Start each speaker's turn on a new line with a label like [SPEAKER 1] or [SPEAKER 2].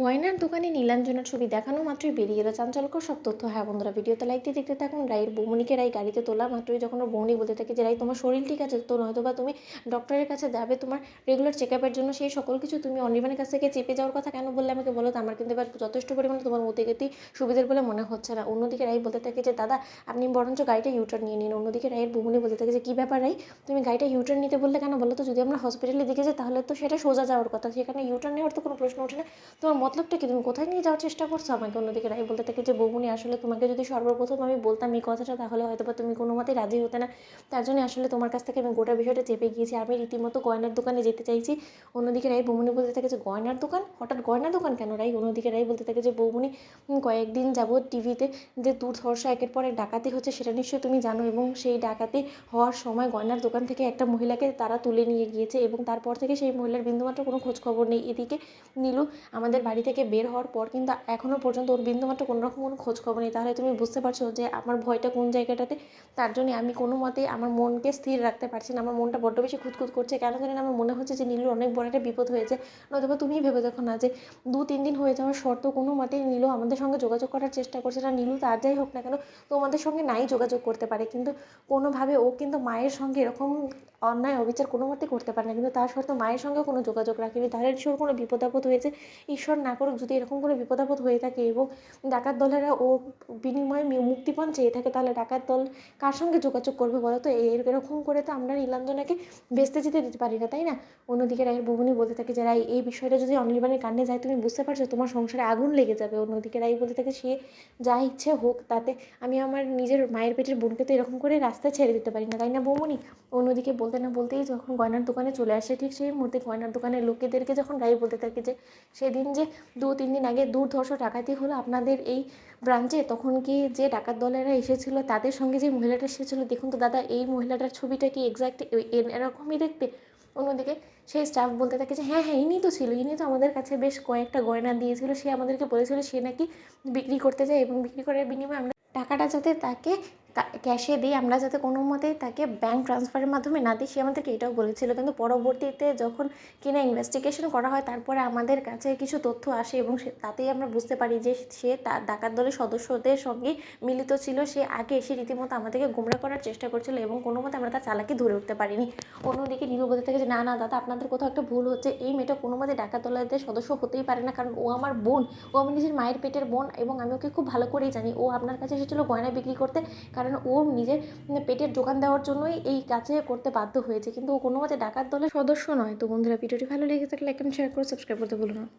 [SPEAKER 1] গয়নার দোকানে নীলাঞ্জনার ছবি দেখানো মাত্রই বেরিয়ে এলো চাঞ্চল্যকর সব তথ্য। হ্যাঁ বন্ধুরা, ভিডিওতে লাইক দিয়ে দেখতে থাকুন, রায়ের বৌমনিকে রায় গাড়িতে তোলা মাত্রই যখন বৌমনি বলতে থাকে যে রাই তোমার শরীর ঠিক আছে? তো নয়তো বা তুমি ডক্টরের কাছে যাবে, তোমার রেগুলার চেক আপের জন্য সেই সকল কিছু তুমি অনির্বাণের কাছ থেকে চেপে যাওয়ার কথা কেন বললে আমাকে বলো তো? আমার কিন্তু এবার যথেষ্ট পরিমাণে তোমার মতে গেতেই সুবিধার বলে মনে হচ্ছে না। অন্যদিকে রায় বলতে থাকে যে, দাদা, আপনি বরঞ্চ গাড়িটা ইউটার নিয়ে নিন। অন্যদিকে রায়ের বৌমনি বলতে থাকে যে, কী ব্যাপার রাই তুমি গাড়িটা ইউটার নিতে বললে কেন বলো তো? যদি আমরা হসপিটালের দিকে যাই, তাহলে তো সেটা সোজা যাওয়ার কথা। সেখানে ইউটার নেওয়ার তো কোনো প্রশ্ন ওঠে না। তোমার মতলবটা কি? তুমি কোথায় নিয়ে যাওয়ার চেষ্টা করছ আমাকে অন্যদিকে? রাই বলতে থাকে যে, বৌমনি, আসলে তোমাকে যদি সর্বপ্রথম আমি বলতাম এই কথাটা, তাহলে হয়তো বা তুমি কোনো মতেই রাজি হতে না। তার জন্য আসলে তোমার কাছ থেকে আমি গোটা বিষয়টা চেপে গিয়েছি। আমি রীতিমতো গয়নার দোকানে যেতে চাইছি। অন্যদিকে রাই, বৌমনি বলতে থাকে যে, গয়নার দোকান? হঠাৎ গয়নার দোকান কেন রাই? অন্যদিকে রাই বলতে থাকে যে, বৌমনি কয়েকদিন যাবৎ টিভিতে যে দুর্ধর্ষ একের পর এক ডাকাতি হচ্ছে, সেটা নিশ্চয়ই তুমি জানো। এবং সেই ডাকাতি হওয়ার সময় গয়নার দোকান থেকে একটা মহিলাকে তারা তুলে নিয়ে গিয়েছে এবং তারপর থেকে সেই মহিলার বিন্দুমাত্র কোনো খোঁজ খবর নেই। এদিকে নীলু, আমাদের বাড়ি থেকে বের হওয়ার পর কিন্তু এখনও পর্যন্ত ওর বিন্দুমাত্র কোনো রকম কোনো খোঁজ খবর নেই। তাহলে তুমি বুঝতে পারছ যে আমার ভয়টা কোন জায়গাটাতে? তার জন্য আমি কোনো মতে আমার মনকে স্থির রাখতে পারছি না। আমার মনটা বড্ড বেশি খুঁতখুত করছে। কেন জানি আমার মনে হচ্ছে যে নীলুর অনেক বড় একটা বিপদ হয়েছে। নয়তো তুমিই ভেবে দেখো না যে দু, তিন দিন হয়ে যাওয়ার শর্ত কোনো মতেই নীলু আমাদের সঙ্গে যোগাযোগ করার চেষ্টা করছে না। নীলু তার যাই হোক না কেন, তোমাদের সঙ্গে নাই যোগাযোগ করতে পারে। কিন্তু কোনোভাবে ও কিন্তু মায়ের সঙ্গে এরকম অন্যায় অবিচার কোনো মতে করতে পারে না। কিন্তু তার সত্ত্বেও মায়ের সঙ্গে কোনো যোগাযোগ রাখেনি। তাহলে ঈশ্বর কোনো বিপদ আপদ হয়েছে? ঈশ্বর না করুক, যদি এরকম কোনো বিপদ আপদ হয়ে থাকে এবং ডাকাত দলেরা ও বিনিময়ে মুক্তিপণ চেয়ে থাকে, তাহলে ডাকাত দল কার সঙ্গে যোগাযোগ করবে বলো তো? এর- এরকম করে তো আমরা নীলাঞ্জনাকে বেচতে যেতে দিতে পারি না, তাই না? অন্যদিকে রায়ের বৌমনি বলতে থাকে যে, রায়, এই বিষয়টা যদি অনির্বাণের কানে যায়, তুমি বুঝতে পারছ তোমার সংসারে আগুন লেগে যাবে। অন্যদিকে রায় বলতে থাকে, সে যা ইচ্ছে হোক, তাতে আমি আমার নিজের মায়ের পেটের বোনকে তো এরকম করে রাস্তায় ছেড়ে দিতে পারি না, তাই না বৌমনি? অন্যদিকে বলতে না বলতেই যখন গয়নার দোকানে চলে আসে, ঠিক সেই মুহূর্তে গয়নার দোকানের লোকেদেরকে যখন রায় বলতে থাকে যে, সেদিন যে দু, তিন দিন আগে দুর্ধর্ষ ডাকাতি হলো আপনাদের এই ব্রাঞ্চে তখন কি যে ডাকাত দলেরা এসেছিল, তাদের সঙ্গে যে মহিলাটা এসেছিল, দেখুন তো দাদা, এই মহিলাটার ছবিটা কি এক্স্যাক্ট এরকমই দেখতে? অন্যদিকে সেই স্টাফ বলতে থাকে যে হ্যাঁ হ্যাঁ ইনি তো ছিল, ইনি তো আমাদের কাছে বেশ কয়েকটা গয়না দিয়েছিল, সে আমাদেরকে বলেছিল সে নাকি বিক্রি করতে যায় এবং বিক্রি করার বিনিময়ে আমরা টাকাটা যাতে তাকে ক্যাশে দিই আমরা যাতে কোনো মতেই তাকে ব্যাংক ট্রান্সফারের মাধ্যমে না দিই, সে আমাদেরকে এটাও বলেছিল। কিন্তু পরবর্তীতে যখন কিনা ইনভেস্টিগেশন করা হয়, তারপরে আমাদের কাছে কিছু তথ্য আসে এবং তাতেই আমরা বুঝতে পারি যে সে তার ডাকাত দলের সদস্যদের সঙ্গে মিলিত ছিল। সে আগে এসে রীতিমতো আমাদেরকে গুমরা করার চেষ্টা করছিল এবং কোনো মতে আমরা তার চালাকি ধরে উঠতে পারিনি। অন্যদিকে নীলু বলতে থাকে যে, না না, দাদা, আপনাদের কোথাও একটা ভুল হচ্ছে। এই মেয়েটা কোনো মতে ডাকাত দলের সদস্য হতেই পারে না। কারণ ও আমার বোন। ও আমার নিজের মায়ের পেটের বোন এবং আমি ওকে খুব ভালো করেই জানি। ও আপনার কাছে এসেছিল গয়না বিক্রি করতে। কারণ ও নিজের পেটের যোগান দেওয়ার জন্যই এই কাজে করতে বাধ্য হয়েছে। কিন্তু ও কোনো মতে ডাকাত দলের সদস্য নয়। তো বন্ধুরা, ভিডিওটি ভালো লেগে থাকলে লাইক শেয়ার করে সাবস্ক্রাইব করতে ভুলো না।